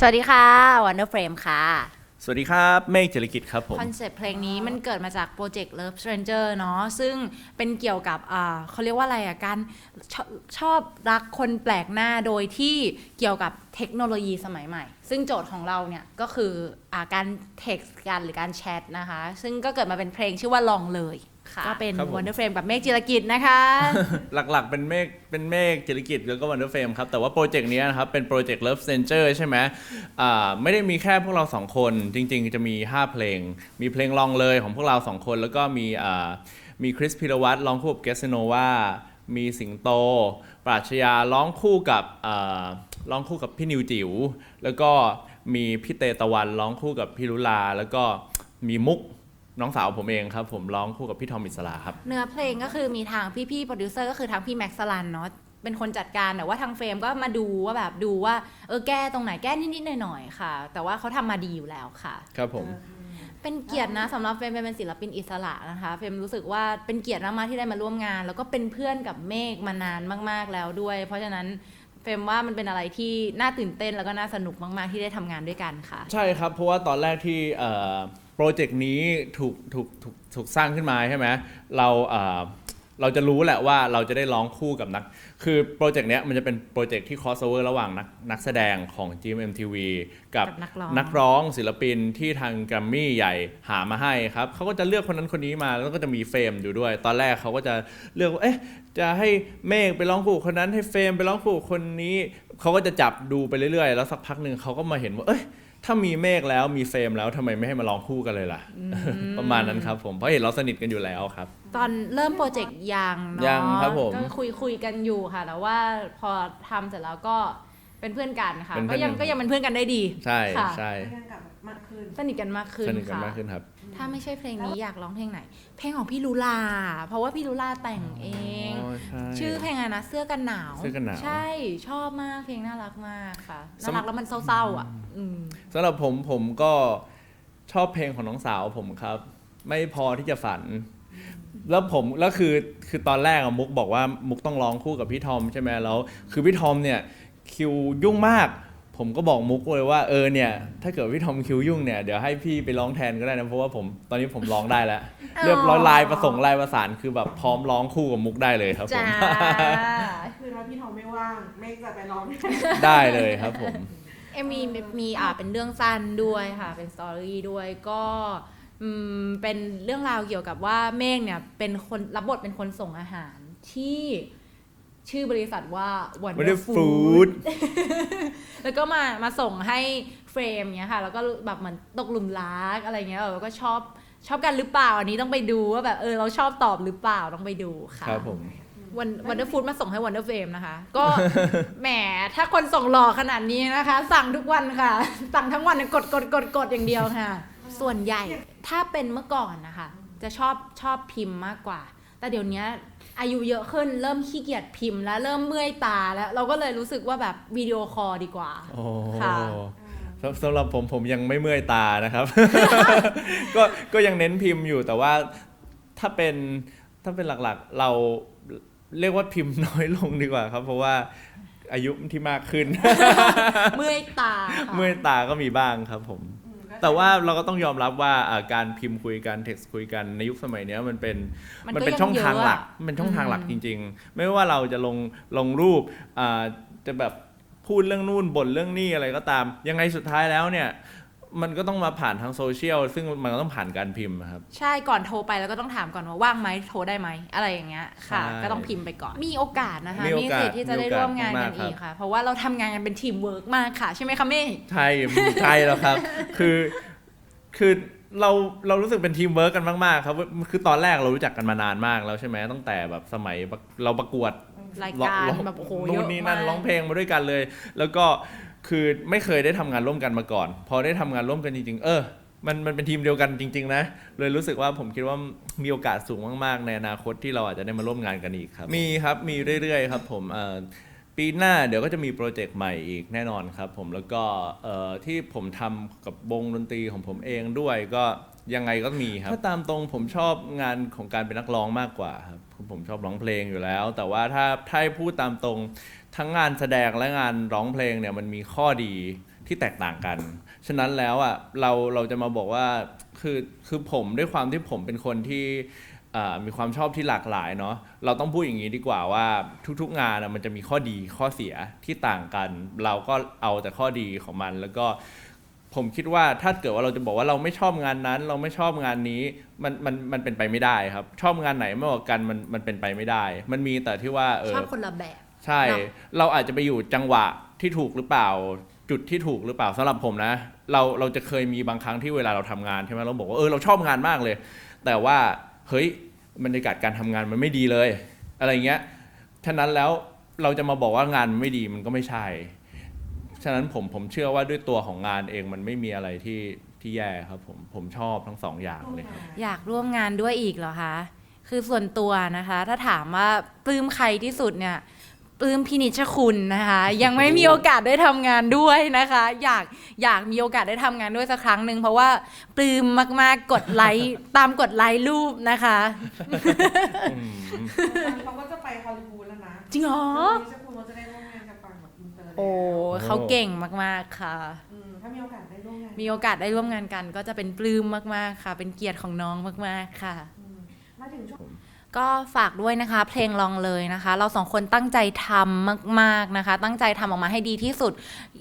สวัสดีค่ะ Wonder Frame ค่ะ สวัสดีครับเมฆจริกิจครับผม คอนเซปต์เพลงนี้มันเกิดมาจากโปรเจกต์ Love Stranger เนาะซึ่งเป็นเกี่ยวกับอ่าเขาเรียกว่าอะไรอะการชอบชอบรักคนแปลกหน้าโดยที่เกี่ยวกับเทคโนโลยีสมัยใหม่ ซึ่งโจทย์ของเราเนี่ยก็คืออาการเท็กซ์กันหรือการแชทนะคะ ซึ่งก็เกิดมาเป็นเพลงชื่อว่าลองเลยค่ะ ก็เป็นครับผม Wonder Frame กับเมฆจิรกิจนะคะ หลักๆ เป็นเมฆเป็นเมฆจริกิจแล้วก็วันเดอร์เฟมครับ แต่ว่าโปรเจกต์เนี้ยนะครับเป็นโปรเจกต์ Love Center ใช่ไหมอ่าไม่ได้มีแค่พวกเราสองคน จริงๆ จะมี 5 เพลง มีเพลงลองเลยของพวกเราสองคน แล้วก็มีอ่ามีคริสพิรวัตรร้องคู่กับเกสโนวามีสิงโต ปราชญาร้องคู่กับอ่าร้องคู่กับพี่นิวจิ๋วแล้วก็มีพี่เตตะวันร้องคู่กับพี่ลุลา แล้วก็มีมุก น้องสาวผมเองครับ ผมร้องคู่กับพี่ทอมอิสระครับ เนื้อเพลงก็คือมีทางพี่ๆโปรดิวเซอร์ก็คือทางพี่แม็กซ์สลันเนาะเป็นคนจัดการแต่ว่าทางเฟรมก็มาดูว่าแบบดูว่าเออแก้ตรงไหนแก้นิดๆหน่อยๆค่ะ แต่ว่าเขาทำมาดีอยู่แล้วค่ะ ครับผม เป็นเกียรตินะสำหรับเฟรมเป็นศิลปินอิสระนะคะเฟรมรู้สึกว่าเป็นเกียรติมากๆที่ได้มาร่วมงาน แล้วก็เป็นเพื่อนกับเมฆมานานมาก ๆแล้วด้วย เพราะฉะนั้นเฟรมว่ามันเป็นอะไรที่น่าตื่นเต้นแล้วก็น่าสนุกมากๆที่ได้ทำงานด้วยกันค่ะ ใช่ครับ เพราะว่าตอนแรกที่เอ่อ โปรเจกต์นี้ถูกถูกถูกถูกสร้างขึ้นมาใช่ไหมเราเอ่อเราจะรู้แหละว่าเราจะได้ร้องคู่กับนัก คือโปรเจกต์เนี้ยมันจะเป็นโปรเจกต์ที่ crossover ระหว่างนักนักแสดงของ GMMTV กับกับนักร้อง นักร้องศิลปินที่ทางแกรมมี่ใหญ่หามาให้ครับเขาก็จะเลือกคนนั้นคนนี้มาแล้วก็จะมีเฟรมอยู่ด้วย ตอนแรกเขาก็จะเลือกว่าเอ๊ะจะให้เมฆไปร้องคู่กับคนนั้นให้เฟรมไปร้องคู่กับคนนี้ เขาก็จะจับดูไปเรื่อยๆ แล้วสักพักหนึ่งเขาก็มาเห็นว่า เอ้ย ถ้ามีเมฆแล้วมีเฟรมแล้วทำไมไม่ให้มาร้องคู่กันเลยล่ะ ประมาณนั้นครับผม เพราะเห็นเราสนิทกันอยู่แล้วครับ ตอนเริ่มโปรเจกต์ยังเนาะยังครับผมก็คุยคุยกันอยู่ค่ะแต่ว่าพอทำเสร็จแล้วก็เป็นเพื่อนกันค่ะ เป็นเพื่ก็อนยังกัน ก็ยังเป็นเพื่อนกันได้ดีใช่ค่ะ ใช่เพื่อนกับมาก ขึ้น สนิทกันมากขึ้นสนิทกันค่ะ มากขึ้นครับ ถ้าไม่ใช่เพลงนี้อยากร้องเพลงไหน เพลงของพี่ลูลา เพราะว่าพี่ลูลาแต่งเองอ๋อใช่ชื่อเพลงอะไรนะเสื้อกันหนาว เสื้อกันหนาวใช่ชอบมากเพลงน่ารักมากค่ะสำ น่ารักแล้วมันเศร้าๆอะ อืมสำหรับผมผมก็ชอบเพลงของน้องสาวผมครับ ไม่พอที่จะฝัน แล้วผมแล้วคือคือตอนแรกอะมุกบอกว่ามุกต้องร้องคู่กับพี่ทอมใช่ไหมแล้ว คือพี่ทอมเนี่ยคิวยุ่งมาก ผมก็บอกมุกเลยว่าเออเนี่ย ถ้าเกิดพี่ทอมคิวยุ่งเนี่ย เดี๋ยวให้พี่ไปร้องแทนก็ได้นะเพราะว่าผมตอนนี้ผมร้องได้แล้วอ๋อเรียบร้อยลายประสงค์ลายประสานคือแบบพร้อมร้องคู่กับมุกได้เลยครับผม จ้า คือถ้าพี่ทอมไม่ว่างเมฆจะไปร้อง ได้เลยครับผม เอ็มมีมีอ่าเป็นเรื่องสั้นด้วยค่ะ เป็นสตอรี่ด้วยก็อืมเป็นเรื่องราวเกี่ยวกับว่าเมฆเนี่ยเป็นคนรับบทเป็นคนส่งอาหารที่ ชื่อบริษัทว่า Wonder Wonder Food Food แล้วก็มามาส่งให้เฟรมเนี้ยค่ะ แล้วก็แบบเหมือนตกหลุมรักอะไรเงี้ยแล้วก็ชอบชอบกันหรือเปล่า อันนี้ต้องไปดูว่าแบบเออเราชอบตอบหรือเปล่าต้องไปดูค่ะครับผมวันวันเดอร์ฟูดมาส่งให้วันเดอร์เฟมนะคะ ก็แหมถ้าคนส่งหล่อขนาดนี้นะคะ สั่งทุกวันค่ะ สั่งทั้งวันกดกดกดกดอย่างเดียวค่ะ ส่วนใหญ่ถ้าเป็นเมื่อก่อนนะคะ จะชอบชอบพิมพ์มากกว่า แต่เดี๋ยวนี้อายุเยอะขึ้นเริ่มขี้เกียจพิมพ์ แล้วเริ่มเมื่อยตาแล้วเราก็เลยรู้สึกว่าแบบวิดีโอคอลดีกว่าโอ้ค่ะสำสำหรับผมผมยังไม่เมื่อยตานะครับ ก็ก็ยังเน้นพิมพ์อยู่แต่ว่าถ้าเป็นถ้าเป็นหลักๆ เราเรียกว่าพิมพ์น้อยลงดีกว่าครับ เพราะว่าอายุที่มากขึ้น เมื่อยตาค่ะเมื่อยตาก็มีบ้างครับผม แต่ว่าเราก็ต้องยอมรับว่าอ่าการพิมพ์คุยกันเท็กซ์คุยกันในยุคสมัยเนี้ยมันเป็นมันมันก็เป็นยังช่องทางเยอะหลักอะมันเป็นช่องทางหลักอืจมริง ๆ ไม่ว่าเราจะลงลงรูปอ่าจะแบบพูดเรื่องนู่นบ่นเรื่องนี่อะไรก็ตาม ยังไงสุดท้ายแล้วเนี่ย มันก็ต้องมาผ่านทางโซเชียลซึ่งมันก็ต้องผ่านการพิมพ์ครับ ใช่ก่อนโทรไปแล้วก็ต้องถามก่อนว่าว่างไหมโทรได้ไหมอะไรอย่างเงี้ยค่ะ ใช่ก็ต้องพิมพ์ไปก่อน มีโอกาสนะคะมีโอกาสสิทธิ์ที่จะได้มีโอกาสร่วมงานกันมากๆครับ อีกค่ะ เพราะว่าเราทำงานกันเป็นทีมเวิร์กมากค่ะ ใช่ไหมคะเม่ใช่ใช่แล้วครับ คือ คือเราเรารู้สึกเป็นทีมเวิร์กกันมากๆครับ คือตอนแรกเรารู้จักกันมานานมากแล้วใช่ไหมตั้งแต่แบบสมัยเราประกวด รายการร้องแบบโอ้โหเยนู่นอะนี่มานั่นร้องก เพลงมาด้วยกันเลย แล้วก็ คือไม่เคยได้ทำงานร่วมกันมาก่อน พอได้ทำงานร่วมกันจริง ๆ เออ มันมันเป็นทีมเดียวกันจริง ๆ นะ เลยรู้สึกว่าผมคิดว่ามีโอกาสสูงมากๆ ในอนาคตที่เราอาจจะได้มาร่วมงานกันอีกครับ มีครับมีเรื่อยๆ ครับ ผมเอ่อปีหน้าเดี๋ยวก็จะมีโปรเจกต์ใหม่อีกแน่นอนครับ ผมแล้วก็เอ่อที่ผมทำกับวงดนตรีของผมเองด้วยก็ ยังไงก็มีครับ ถ้าตามตรงผมชอบงานของการเป็นนักร้องมากกว่าครับผมชอบร้องเพลงอยู่แล้ว แต่ว่าถ้าถ้าให้พูดตามตรงทั้งงานแสดงและงานร้องเพลงเนี่ยมันมีข้อดีที่แตกต่างกัน ฉะนั้นแล้วอะเราเราจะมาบอกว่าคือคือผมด้วยความที่ผมเป็นคนที่มีความชอบที่หลากหลายเนาะ เราต้องพูดอย่างนี้ดีกว่าว่าทุกๆงานมันจะมีข้อดีข้อเสียที่ต่างกัน เราก็เอาแต่ข้อดีของมันแล้วก็ ผมคิดว่าถ้าเกิดว่าเราจะบอกว่าเราไม่ชอบงานนั้น เราไม่ชอบงานนี้มันมันมันเป็นไปไม่ได้ครับ ชอบงานไหนมากกว่ากันมันมันเป็นไปไม่ได้ มันมีแต่ที่ว่าเออชอบคนละแบบ ใช่เนอะเราอาจจะไปอยู่จังหวะที่ถูกหรือเปล่า จุดที่ถูกหรือเปล่าสำหรับผมนะ เราเราจะเคยมีบางครั้งที่เวลาเราทำงานใช่ไหมเราบอกว่าเออเราชอบงานมากเลย แต่ว่าเฮ้ยบรรยากาศการทำงานมันไม่ดีเลย อะไรเงี้ยฉะนั้นแล้วเราจะมาบอกว่างานมันไม่ดีมันก็ไม่ใช่ ฉะนั้นผมผมเชื่อว่าด้วยตัวของงานเองมันไม่มีอะไรที่ที่แย่ครับผมผมชอบทั้งสองอย่างเลยครับ อยากร่วมงานด้วยอีกเหรอคะ คือส่วนตัวนะคะ ถ้าถามว่าปลื้มใครที่สุดเนี่ยปลื้มพินิชคุณนะคะ ยังไม่มีโอกาสได้ทำงานด้วยนะคะ อยากอยากมีโอกาสได้ทำงานด้วยสักครั้งหนึ่งเพราะว่าปลื้มมากๆกดไลค์ ตามกดไลค์รูปนะคะเขาก็จะไปฮอลลีวูดแล้วนะจริงเหรอนี่จะคุณว่าจะได้ร่วมงานกับปังแบบอินเตอร์แล้วโอ้ เขาเก่งมากๆค่ะอืมถ้ามีโอกาสได้ร่วมงาน มีโอกาสได้ร่วมงานกัน ก็จะเป็นปลื้มมากๆค่ะ เป็นเกียรติของน้องมากๆค่ะอืมมาถึงช่วง ก็ฝากด้วยนะคะ เพลงลองเลยนะคะ เราสองคนตั้งใจทำมาก ๆนะคะ ตั้งใจทำออกมาให้ดีที่สุด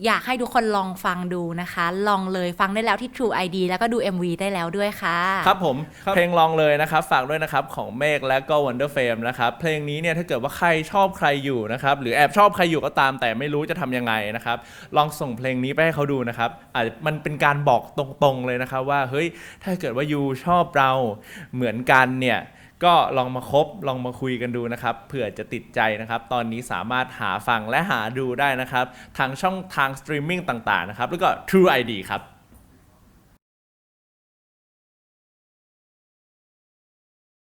อยากให้ทุกคนลองฟังดูนะคะ ลองเลยฟังได้แล้วที่ True ID แล้วก็ดู MV ได้แล้วด้วยค่ะ ครับผมเพลงลองเลยนะครับ ฝากด้วยนะครับของเมฆและก็ Wonder Fame นะครับ เพลงนี้เนี่ยถ้าเกิดว่าใครชอบใครอยู่นะครับหรือแอบชอบใครอยู่ก็ตาม แต่ไม่รู้จะทำยังไงนะครับลองส่งเพลงนี้ไปให้เขาดูนะครับอาจจะมันเป็นการบอกตรงๆเลยนะครับว่าเฮ้ยถ้าเกิดว่ายูชอบเราเหมือนกันเนี่ย ก็ลองมาคบลองมาคุยกันดูนะครับเผื่อจะติดใจนะครับ ตอนนี้สามารถหาฟังและหาดูได้นะครับ ทางช่องทางสตรีมมิ่งต่างๆนะครับ แล้วก็ True ID ครับ